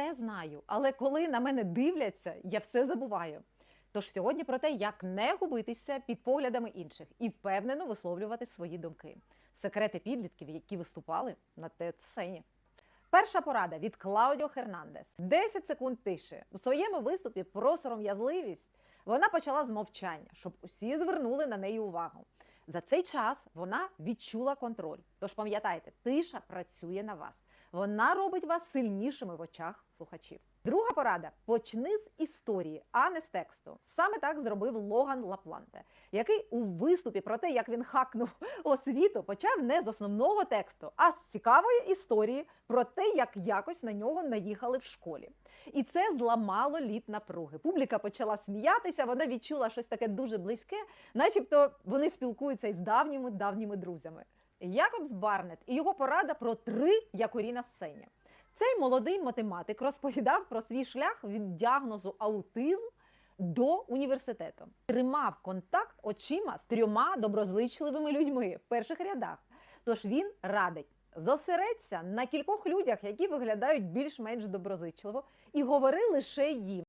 все знаю, але коли на мене дивляться, я все забуваю. Тож сьогодні про те, як не губитися під поглядами інших і впевнено висловлювати свої думки. Секрети підлітків, які виступали на ТЕЦ-сцені. Перша порада від Клаудіо Хернандес. 10 секунд тиші. У своєму виступі про сором'язливість вона почала з мовчання, щоб усі звернули на неї увагу. За цей час вона відчула контроль. Тож пам'ятайте, тиша працює на вас. Вона робить вас сильнішими в очах слухачів. Друга порада: почни з історії, а не з тексту. Саме так зробив Логан Лапланте, який у виступі про те, як він хакнув освіту, почав не з основного тексту, а з цікавої історії про те, як якось на нього наїхали в школі. І це зламало лід напруги. Публіка почала сміятися, вона відчула щось таке дуже близьке, начебто вони спілкуються із давніми давніми друзями. Якобс Барнет і його порада про три якорі на сцені. Цей молодий математик розповідав про свій шлях від діагнозу аутизм до університету. Тримав контакт очима з трьома доброзичливими людьми в перших рядах. Тож він радить зосередься на кількох людях, які виглядають більш-менш доброзичливо, і говори лише їм.